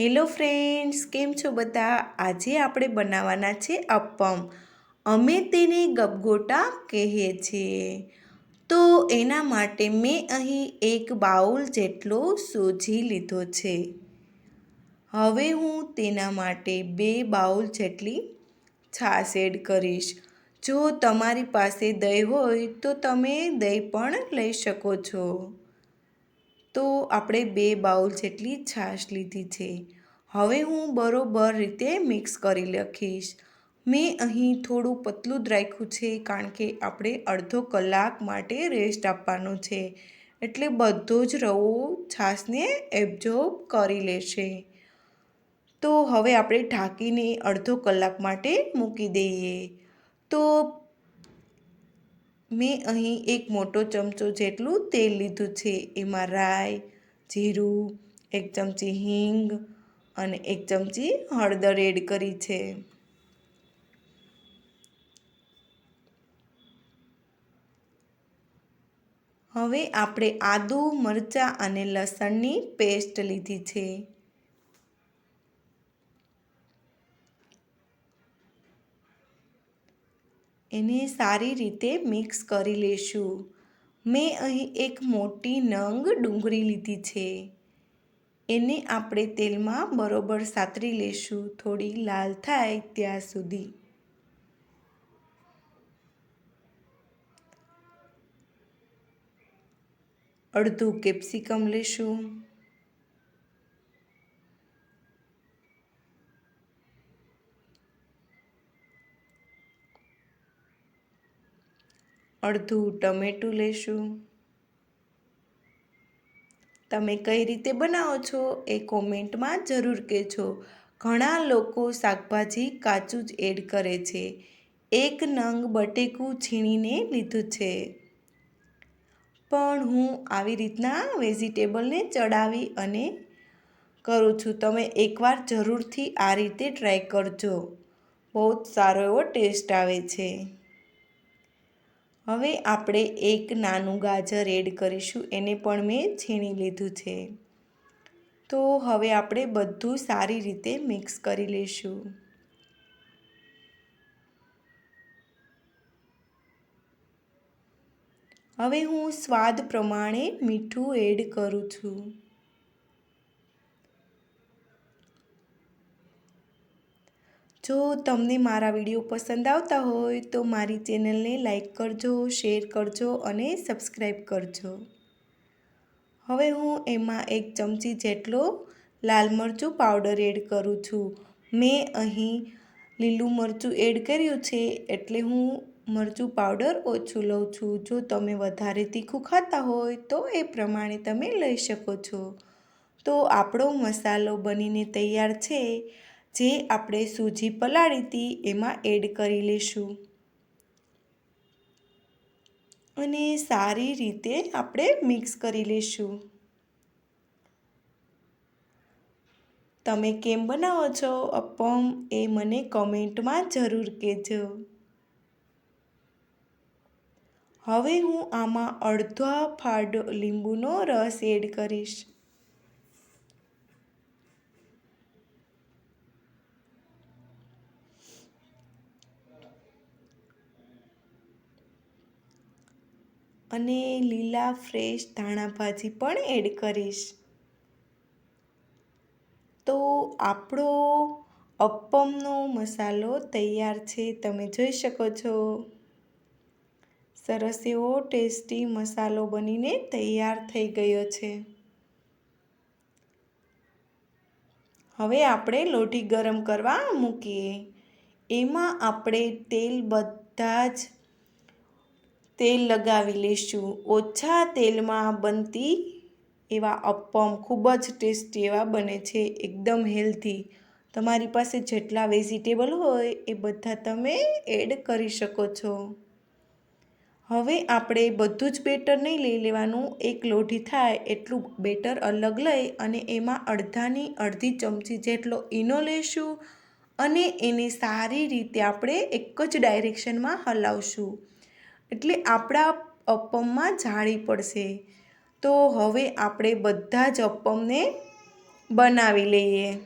Hello friends, કેમ છો બધા? આજે આપણે બનાવવાના છે અપમ અમે તેને ગબગોટા કહીએ છીએ. તો એના માટે મેં અહીં એક બાઉલ જેટલો સોજી લીધો છે. હવે હું તેના માટે બે બાઉલ જેટલી છાશ એડ કરીશ. જો તમારી પાસે દહીં હોય તો તમે દહીં પણ લઈ શકો છો. તો આપણે બે બાઉલ જેટલી છાશ લીધી છે. હવે હું બરોબર રીતે મિક્સ કરી લખીશ. મેં અહીં થોડું પતલું જ રાખ્યું છે કારણ કે આપણે અડધો કલાક માટે રેસ્ટ આપવાનો છે. એટલે બધો જ રવો છાશને એબ્ઝોર્બ કરી લેશે. તો હવે આપણે ઢાંકીને અડધો કલાક માટે મૂકી દઈએ. તો મેં અહીં એક મોટો ચમચો જેટલું તેલ લીધું છે. એમાં રાઈ, જીરું, એક ચમચી હિંગ અને એક ચમચી હળદર એડ કરી છે. હવે આપણે આદુ, મરચાં અને લસણની પેસ્ટ લીધી છે. એને સારી રીતે મિક્સ કરી લેશું. મેં અહીં એક મોટી નંગ ડુંગળી લીધી છે. એને આપણે તેલમાં બરોબર સાતરી લેશું. થોડી લાલ થાય ત્યાં સુધી. અડધું કેપ્સિકમ લેશું. અડધું ટમેટું લેશું. તમે કઈ રીતે બનાવો છો એ કોમેન્ટમાં જરૂર કહેજો. ઘણા લોકો શાકભાજી કાચું જ એડ કરે છે. એક નંગ બટેકું છીણીને લીધું છે. પણ હું આવી રીતના વેજીટેબલને ચડાવી અને કરું છું. તમે એકવાર જરૂરથી આ રીતે ટ્રાય કરજો. બહુ જ સારો એવો ટેસ્ટ આવે છે. હવે આપણે એક નાનું ગાજર એડ કરીશું, એને પણ મેં છીણી લીધું છે. તો હવે આપણે બધું સારી રીતે મિક્સ કરી લઈશું. હવે હું સ્વાદ પ્રમાણે મીઠું એડ કરું છું. જો તમને મારા વીડિયો પસંદ આવતા હોય તો મારી ચેનલને લાઈક કરજો, શેર કરજો અને સબસ્ક્રાઈબ કરજો. હવે હું એમાં એક ચમચી જેટલો લાલ મરચું પાવડર એડ કરું છું. મેં અહીં લીલું મરચું એડ કર્યું છે એટલે હું મરચું પાવડર ઓછું લઉં છું. જો તમે વધારે તીખું ખાતા હોય તો એ પ્રમાણે તમે લઈ શકો છો. તો આપણો મસાલો બનીને તૈયાર છે. જે આપણે સૂજી પલાળી હતી એમાં એડ કરી લઈશું અને સારી રીતે આપણે મિક્સ કરી લઈશું તમે કેમ બનાવો છો અપમ એ મને કમેન્ટમાં જરૂર કહેજો. હવે હું આમાં અડધો ફાડો લીંબુનો રસ એડ કરીશ. અને લીલા ફ્રેશ ધાણા ભાજી પણ એડ કરીશ. તો આપણો અપ્પમનો મસાલો તૈયાર છે, તમે જોઈ શકો છો. સરસ એવો ટેસ્ટી મસાલો બનીને તૈયાર થઈ ગયો છે. હવે આપણે લોઢી ગરમ કરવા મૂકીએ. એમાં આપણે તેલ બધા જ તેલ લગાવી લઈશું ઓછા તેલમાં બનતી એવા અપ્પમ ખૂબ જ ટેસ્ટી એવા બને છે, એકદમ હેલ્ધી. તમારી પાસે જેટલા વેજીટેબલ હોય એ બધા તમે એડ કરી શકો છો. હવે આપણે બધું જ બેટર નહીં લઈ લેવાનું. એક લોઢી થાય એટલું બેટર અલગ લઈ અને એમાં અડધાની અડધી ચમચી જેટલો ઈનો લઈશું અને એને સારી રીતે આપણે એક જ ડાયરેક્શનમાં હલાવશું. એટલે આપણા અપમમાં જાળી પડશે. તો હવે આપણે બધા જ અપમને બનાવી લઈએ.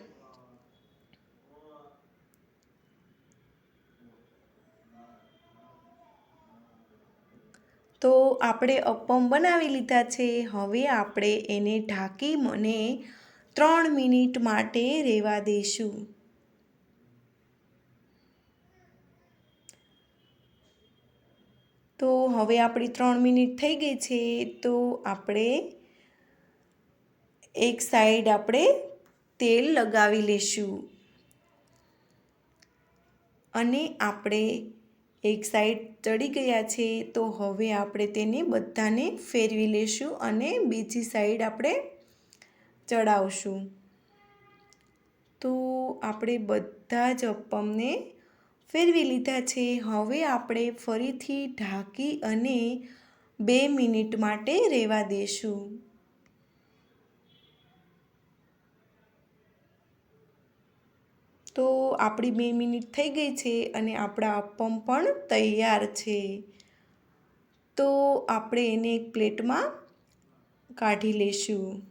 તો આપણે અપમ બનાવી લીધા છે. હવે આપણે એને ઢાંકી મને ત્રણ મિનિટ માટે રહેવા દઈશું હવે આપણી ત્રણ મિનિટ થઈ ગઈ છે, તો આપણે એક સાઈડ આપણે તેલ લગાવી લેશું. અને આપણે એક સાઈડ ચડી ગયા છે, તો હવે આપણે તેને બધાને ફેરવી લેશું અને બીજી સાઈડ આપણે ચડાવશું. તો આપણે બધા જ અપમને ફેરવી લીધા છે. હવે આપણે ફરીથી ઢાંકી અને બે મિનિટ માટે રહેવા દેશું. તો આપણી બે મિનિટ થઈ ગઈ છે અને આપણા અપમ પણ તૈયાર છે. તો આપણે એને એક પ્લેટમાં કાઢી લેશું.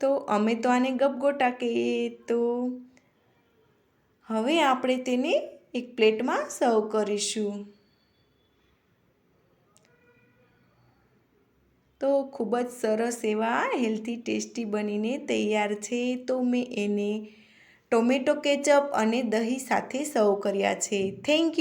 તો અમે તો આને ગપગોટા કહીએ તો હવે આપણે તેને એક પ્લેટમાં સર્વ કરીશું. તો ખૂબ જ સરસ એવા હેલ્ધી, ટેસ્ટી બનીને તૈયાર છે. તો મેં એને ટોમેટો કેચઅપ અને દહીં સાથે સર્વ કર્યા છે. Thank you.